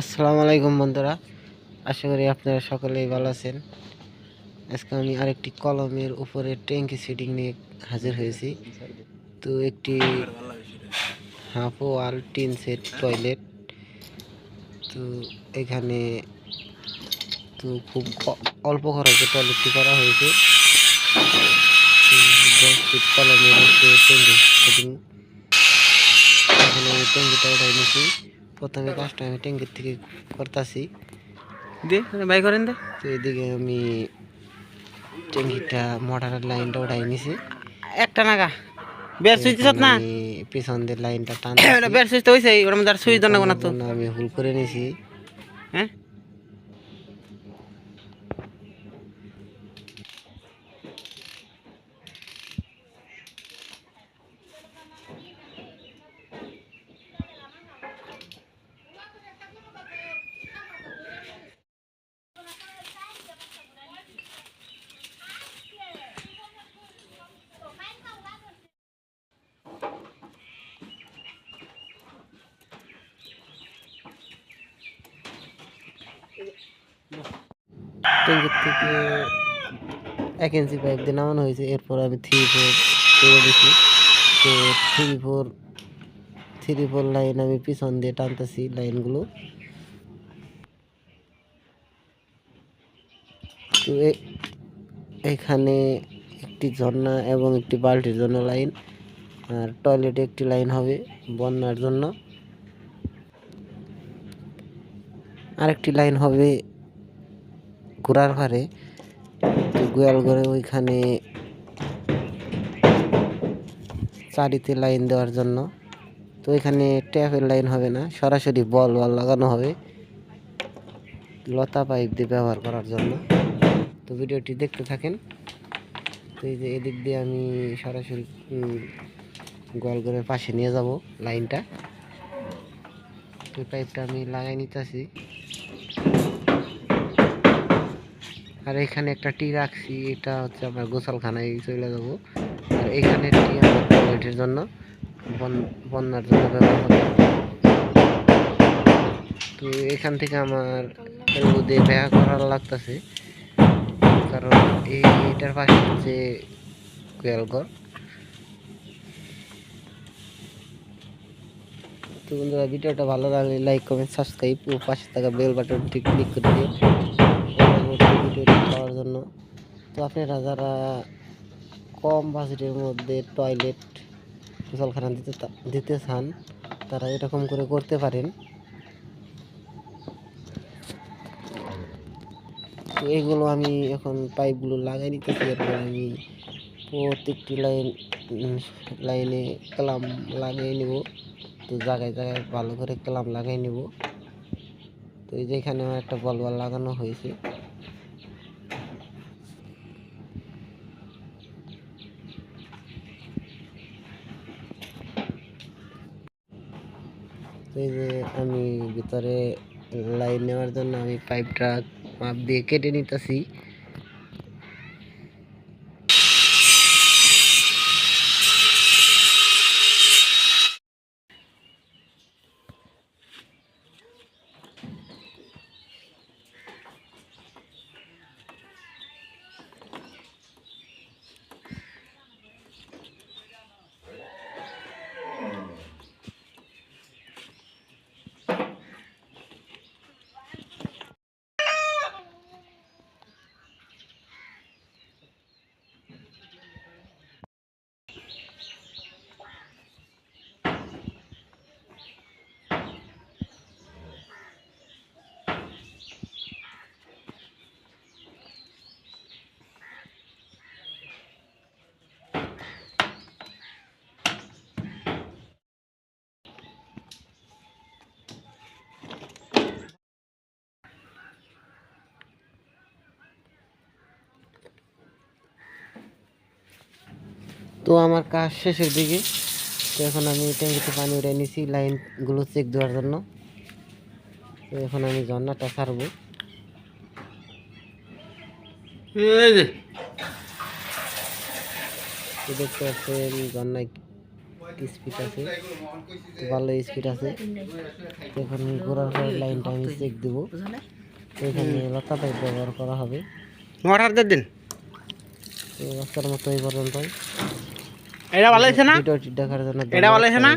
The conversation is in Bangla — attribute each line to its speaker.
Speaker 1: আসসালামু আলাইকুম বন্ধুরা, আশা করি আপনারা সকলেই ভালো আছেন। আজকে আমি আরেকটি কলমের উপরে ট্যাঙ্কি সিটিং নিয়ে হাজির হয়েছি। তো একটি half wall tin set toilet. তো এখানে তো খুব অল্প খরচে টয়লেটটি করা হয়েছে। দশ ফিট কলমের ট্যাঙ্কি সিটিং। এখানে ট্যাঙ্কিটা উঠাই নিয়েছি। প্রথমে কাজটা আমি ট্যাঙ্কির থেকে করতেছি।
Speaker 2: দিয়ে বাই করেন দে।
Speaker 1: তো এদিকে আমি ট্যাঙ্কিটা মোটরের লাইনটা উঠাই নিছি।
Speaker 2: একটা নাগা। বের সুইচ দিছত না?
Speaker 1: পিছন দিয়ে লাইনটা টান
Speaker 2: বের সুইচ তো হইছে ওর মধ্যে আর সুইচ দন না তো।
Speaker 1: আমি ভুল করে নিছি।
Speaker 2: হ্যাঁ?
Speaker 1: ট্যাঙ্কির থেকে এক ইঞ্চি পাইপ দিয়ে নামানো হয়েছে। এরপর আমি থ্রি ফোর করে দিছি। তো three four three four line আমি পিছন দিয়ে টানতেছি লাইনগুলো তো এখানে একটি ঝর্ণা এবং একটি বাল্টির জন্য লাইন আর টয়লেটে একটি লাইন হবে বন্যার জন্য। আরেকটি লাইন হবে ঘোড়ার ঘরে তো গোয়াল ঘরে ওইখানে চারিতে লাইন দেওয়ার জন্য। তো এখানে ট্যাপের লাইন হবে না, সরাসরি বল বল লাগানো হবে। লতা পাইপ দিয়ে ব্যবহার করার জন্য। তো ভিডিওটি দেখতে থাকেন। তো এই যে এদিক দিয়ে আমি সরাসরি গোয়াল ঘরের পাশে নিয়ে যাব লাইনটা। তো পাইপটা আমি লাগাই নিতেছি। আর এখানে একটা টি রাখছি, এটা হচ্ছে আমরা গোসলখানায় চলে যাব। আর এখানে টি টয়লেটের জন্য, বন- বন্যার জন্য ব্যবহার তো এখান থেকে আমার এলবো দিয়ে করার লাগতেছে। কারণ এই, এটার পাশে হচ্ছে কোয়ালঘর তো বন্ধুরা, ভিডিওটা ভালো লাগলে লাইক কমেন্ট সাবস্ক্রাইব ও পাশে থাকা বেল বাটনটি ক্লিক করে দিও। পরবর্তী পাওয়ার জন্য। তো আপনারা যারা কম বাজেটের মধ্যে টয়লেট জলখানা দিতে দিতে চান, তারা এরকম করে করতে পারেন। তো এগুলো আমি এখন পাইপগুলো লাগাই নিতেছি, এরপর আমি প্রত্যেকটি লাইন লাইনে ক্লাম লাগিয়ে নিব। তো জায়গায় জায়গায় ভালো করে ক্লাম লাগাই নিব। তো এই যে এখানে আমার একটা বল লাগানো হয়েছে। এই যে আমি ভিতরে লাইন নেওয়ার জন্য আমি পাইপটা মাপ দিয়ে কেটে নিতেছি। তো আমার কাজ শেষের দিকে। তো এখন আমি ট্যাঙ্কিতে পানি উঠে নিছি লাইনগুলো চেক দেওয়ার জন্য। তো এখন আমি ঝর্ণাটা ছাড়বো। দেখতে পাচ্ছেন ঝর্ণায় স্পিড আছে। ভালো স্পিড আছে। এখন ঘোরার পরে লাইনটা আমি চেক দেবো। এখানে লতা পাইপ ব্যবহার করা হবে।
Speaker 2: দিন।
Speaker 1: তো আজকের মতো এই পর্যন্তই।
Speaker 2: এটা ভালো হয়েছে না এটা ভালো হয়েছে না?